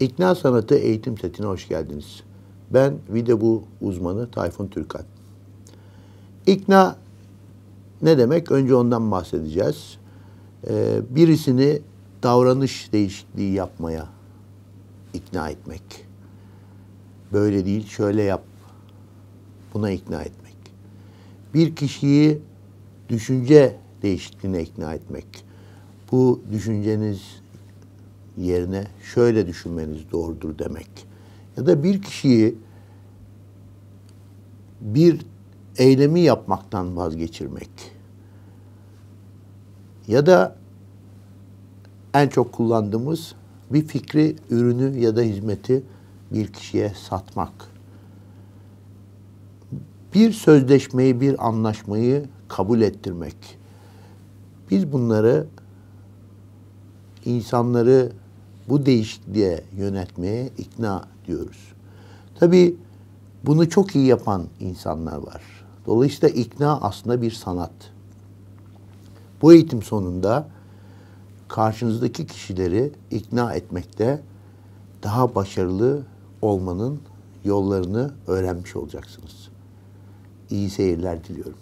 İkna Sanatı Eğitim Setine hoş geldiniz. Ben Videbu uzmanı Tayfun Türkan. İkna ne demek? Önce ondan bahsedeceğiz. Ee, birisini davranış değişikliği yapmaya ikna etmek. Böyle değil, şöyle yap. Buna ikna etmek. Bir kişiyi düşünce değişikliğine ikna etmek. Bu düşünceniz yerine şöyle düşünmeniz doğrudur demek. Ya da bir kişiyi bir eylemi yapmaktan vazgeçirmek. Ya da en çok kullandığımız bir fikri, ürünü ya da hizmeti bir kişiye satmak. Bir sözleşmeyi, bir anlaşmayı kabul ettirmek. Biz bunları insanları bu değişikliğe yönetmeye ikna diyoruz. Tabii bunu çok iyi yapan insanlar var. Dolayısıyla ikna aslında bir sanat. Bu eğitim sonunda karşınızdaki kişileri ikna etmekte daha başarılı olmanın yollarını öğrenmiş olacaksınız. İyi seyirler diliyorum.